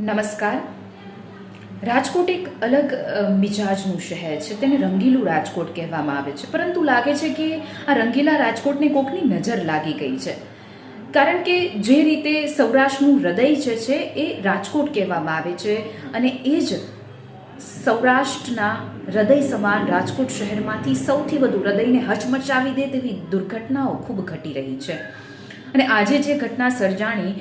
નમસ્કાર. રાજકોટ એક અલગ મિજાજનું શહેર છે. તેને રંગીલું રાજકોટ કહેવામાં આવે છે. પરંતુ લાગે છે કે આ રંગીલા રાજકોટને કોકની નજર લાગી ગઈ છે. કારણ કે જે રીતે સૌરાષ્ટ્રનું હૃદય જે છે એ રાજકોટ કહેવામાં આવે છે અને એ જ સૌરાષ્ટ્રના હૃદય સમાન રાજકોટ શહેરમાંથી સૌથી વધુ હૃદયને હચમચાવી દે તેવી દુર્ઘટનાઓ ખૂબ ઘટી રહી છે. અને આજે જે ઘટના સર્જાણી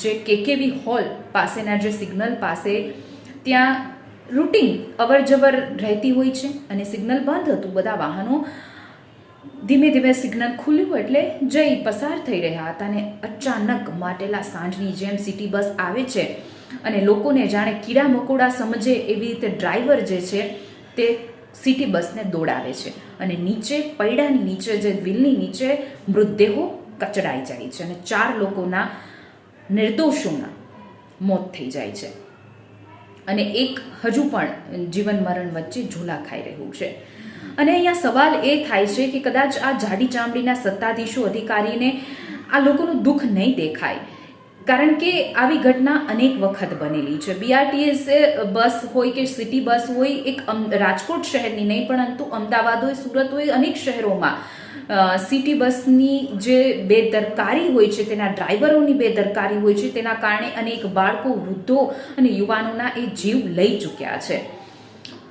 જે કેકેવી હોલ પાસેના જે સિગ્નલ પાસે, ત્યાં રૂટિન અવર જવર રહેતી હોય છે અને સિગ્નલ બંધ હતું. બધા વાહનો ધીમે ધીમે સિગ્નલ ખુલ્યું એટલે જઈ પસાર થઈ રહ્યા હતા અને અચાનક માટેલા સાંજની જેમ સિટી બસ આવે છે અને લોકોને જાણે કીડા મકોડા સમજે એવી રીતે ડ્રાઈવર જે છે તે સિટી બસને દોડાવે છે. અને નીચે, પૈડાની નીચે, જે વ્હીલની નીચે મૃતદેહો કચડાઈ જાય છે અને ચાર લોકોના નિર્દોષોના મોત થઈ જાય છે. અને એક હજુ પણ જીવન મરણ વચ્ચે ઝૂલા ખાઈ રહ્યું છે. અને અહીંયા સવાલ એ થાય છે કે કદાચ આ જાડી ચામડીના સત્તાધીશો અધિકારીને આ લોકોનું દુઃખ નહીં દેખાય. કારણ કે આવી ઘટના અનેક વખત બનેલી છે. બીઆરટીએસ બસ હોય કે સિટી બસ હોય, એક રાજકોટ શહેરની નહીં, પરંતુ અમદાવાદ હોય, સુરત હોય, અનેક શહેરોમાં સિટી બસની જે બેદરકારી હોય છે, તેના ડ્રાઈવરોની બેદરકારી હોય છે, તેના કારણે અનેક બાળકો, વૃદ્ધો અને યુવાનોના એ જીવ લઈ ચૂક્યા છે.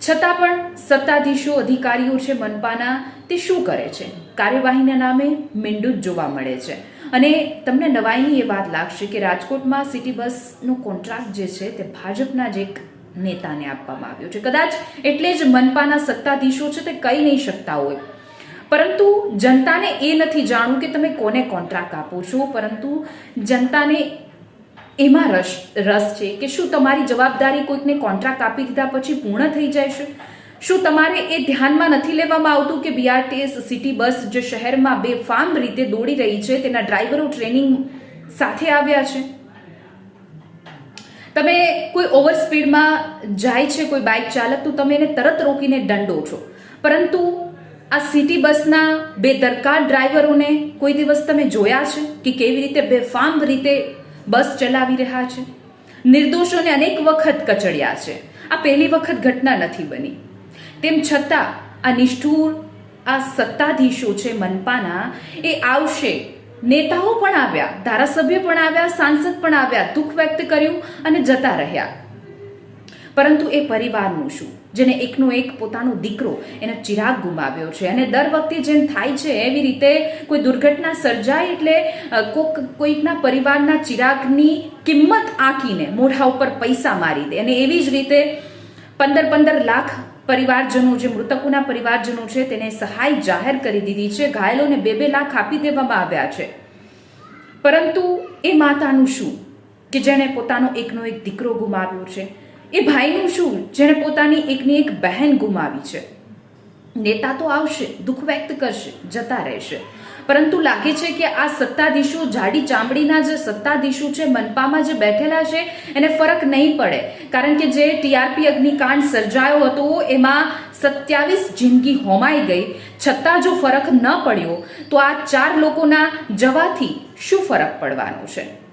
છતાં પણ સત્તાધીશો અધિકારીઓ છે મનપાના, તે શું કરે છે? કાર્યવાહીના નામે મીંડું જ જોવા મળે છે. અને તમને નવાઈની એ વાત લાગશે કે રાજકોટમાં સિટી બસનો કોન્ટ્રાક્ટ જે છે, તે ભાજપના જ એક નેતાને આપવામાં આવ્યો છે. કદાચ એટલે જ મનપાના સત્તાધીશો છે, તે કહી નહીં શકતા હોય. પરંતુ જનતાને એ નથી જાણવું કે તમે કોને કોન્ટ્રાક્ટ આપો છો, પરંતુ જનતાને એમાં રસ રસ છે કે શું તમારી જવાબદારી કોઈકને કોન્ટ્રાક્ટ આપી દીધા પછી પૂર્ણ થઈ જાય છે? શું તમારે એ ધ્યાનમાં નથી લેવામાં આવતું કે બીઆરટીએસ સિટી બસ જે શહેરમાં બેફામ રીતે દોડી રહી છે, તેના ડ્રાઈવરો ટ્રેનિંગ સાથે આવ્યા છે? તમે કોઈ ઓવર સ્પીડમાં જાય છે કોઈ બાઇક ચાલક, તો તમે એને તરત રોકીને દંડો છો. પરંતુ આ સિટી બસના બેદરકાર ડ્રાઈવરોને કોઈ દિવસ તમે જોયા છે કે કેવી રીતે બેફામ રીતે બસ ચલાવી રહ્યા છે? નિર્દોષોને અનેક વખત કચડ્યા છે. આ પહેલી વખત ઘટના નથી બની. તેમ છતાં, આ નિષ્ઠુર, આ સત્તાધીશો છે મનપાના એ આવશે. નેતાઓ પણ આવ્યા, ધારાસભ્ય પણ આવ્યા, સાંસદ પણ આવ્યા, દુઃખ વ્યક્ત કર્યું અને જતા રહ્યા. પરંતુ એ પરિવારનું શું? જેને એકનો એક પોતાનો દીકરો એનો ચિરાગ ગુમાવ્યો છે અને દર વખતે જેમ થાય છે એવી રીતે કોઈ દુર્ઘટના સર્જાય એટલે કોક, કોઈકના પરિવારના ચિરાગની કિંમત આંકીને મોઢા ઉપર પૈસા મારી દે અને એવી જ રીતે પંદર પંદર લાખ પરિવારજનો જે મૃતકોના પરિવારજનો છે તેને સહાય જાહેર કરી દીધી છે, ઘાયલોને બે બે લાખ આપી દેવામાં આવ્યા છે. પરંતુ એ માતાનું શું? કે જેણે પોતાનો એકનો એક દીકરો ગુમાવ્યો છે? એ ભાઈનું શું? જેણે પોતાની એકની એક બહેન ગુમાવી છે. નેતા તો આવશે, દુઃખ વ્યક્ત કરશે, જતા રહેશે. પરંતુ લાગે છે કે આ સત્તાધીશો જાડી ચામડીના જે સત્તાધીશો છે, મનપામાં જે બેઠેલા છે, એને ફરક નહીં પડે. કારણ કે જે ટીઆરપી અગ્નિકાંડ સર્જાયો હતો, એમાં સત્યાવીસ જિંદગી હોમાઈ ગઈ. છતાં જો ફરક ન પડ્યો, તો આ ચાર લોકોના જવાથી શું ફરક પડવાનો છે?